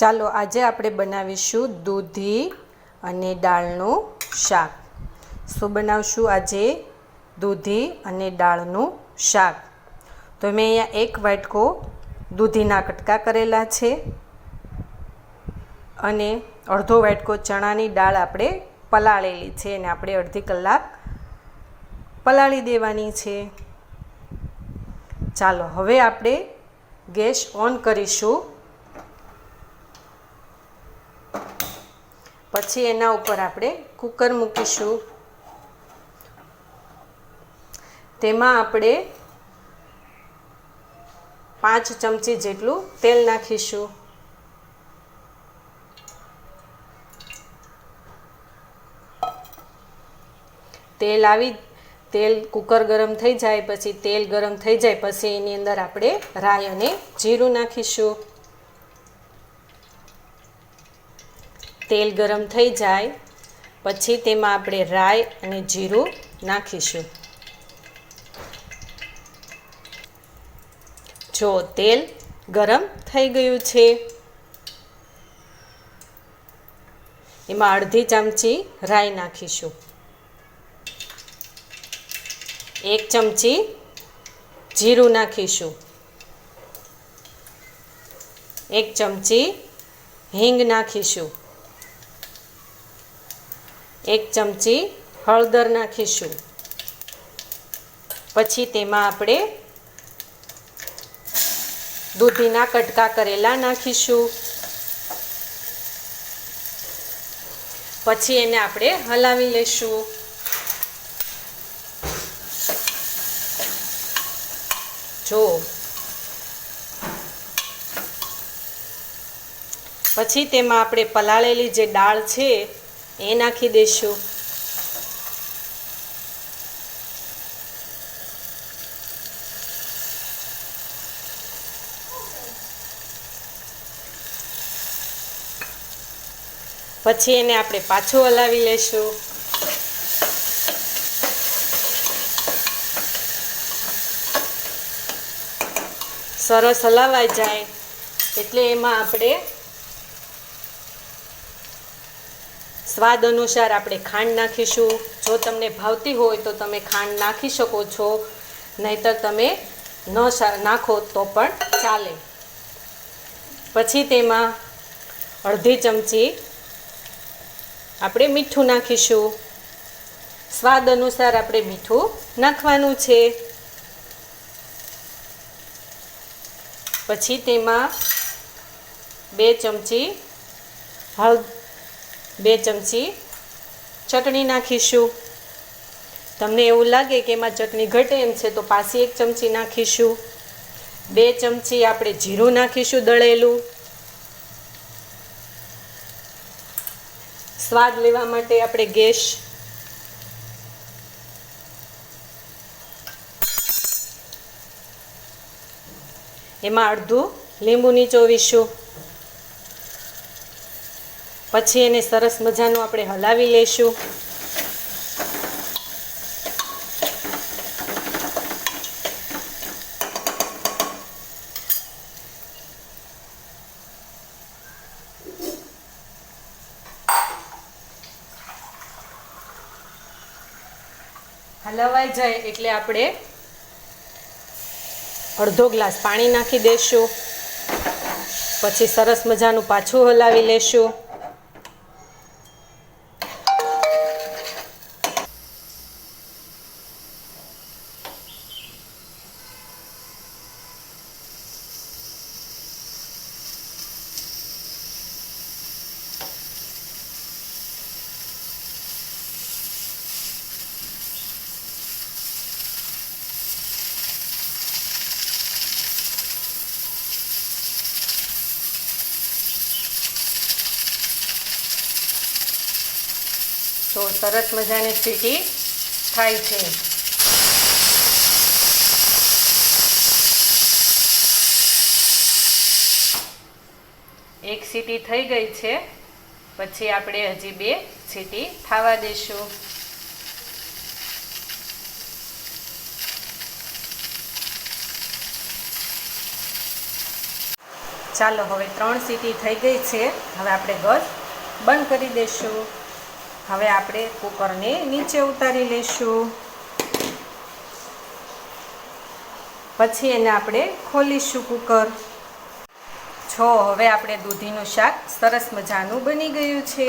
ચાલો આજે આપણે બનાવીશું દૂધી અને દાળનું શાક. શું બનાવશું આજે? દૂધી અને દાળનું શાક. તો મેં અહીંયા એક વાટકો દૂધીના કટકા કરેલા છે અને અડધો વાટકો ચણાની દાળ આપણે પલાળેલી છે અને આપણે અડધી કલાક પલાળી દેવાની છે. ચાલો, હવે આપણે ગેસ ઓન કરીશું. પછી એના ઉપર આપણે કુકર મૂકીશું. તેમાં આપણે પાંચ ચમચી જેટલું તેલ નાખીશું. તેલ આવી, તેલ કુકર ગરમ થઈ જાય, પછી તેલ ગરમ થઈ જાય, પછી એની અંદર આપણે રાઈ અને જીરું નાખીશું. તેલ ગરમ થઈ જાય, પછી તેમાં આપણે રાઈ અને જીરું નાખીશું. જો તેલ ગરમ થઈ ગયું છે, એમાં અડધી ચમચી રાઈ નાખીશું. એક ચમચી જીરું નાખીશું. એક ચમચી હિંગ નાખીશું. એક ચમચી હળદર નાખીશું. પછી તેમાં આપણે દૂધીના કટકા કરેલા નાખીશું. પછી એને આપણે હલાવી લઈશું જો. પછી તેમાં આપણે પલાળેલી જે દાળ છે એ નાખી દઈશું પછી એને આપણે પાછું હલાવી લઈશું સરસ હલાવાઈ જાય. એટલે એમાં આપણે સ્વાદ અનુસાર આપણે ખાંડ નાખીશું. જો તમને ભાવતી હોય તો તમે ખાંડ નાખી શકો છો. નહીતર તમે ન નાખો તો પણ ચાલે. પછી તેમાં અડધી ચમચી આપણે મીઠું નાખીશું. સ્વાદ અનુસાર આપણે મીઠું નાખવાનું છે. પછી તેમાં બે ચમચી હળ બે ચમચી ચટણી નાખીશું. તમને એવું લાગે કે એમાં ચટણી ઘટે એમ છે, તો પાછી એક ચમચી નાખીશું. બે ચમચી આપણે જીરું નાખીશું દળેલું. સ્વાદ લેવા માટે આપણે ગેસ એમાં અડધું લીંબુ નીચોવીશું પછી એને સરસ મજાનું આપણે હલાવી લઈશું હલાવાઈ જાય એટલે આપણે અડધો ગ્લાસ પાણી નાખી દઈશું પછી સરસ મજાનું પાછું હલાવી લેશું. તો સરસ મજાની સીટી થાય છે. એક સીટી થઈ ગઈ છે, પછી આપણે હજી બે સીટી થવા દઈશું. ચાલો, હવે ત્રણ સીટી થઈ ગઈ છે, હવે આપણે ગેસ બંધ કરી દઈશું. હવે આપણે કુકરને નીચે ઉતારી લઈશું. પછી એને આપણે ખોલીશું કુકર. છો હવે આપણે દૂધીનું શાક સરસ મજાનું બની ગયું છે.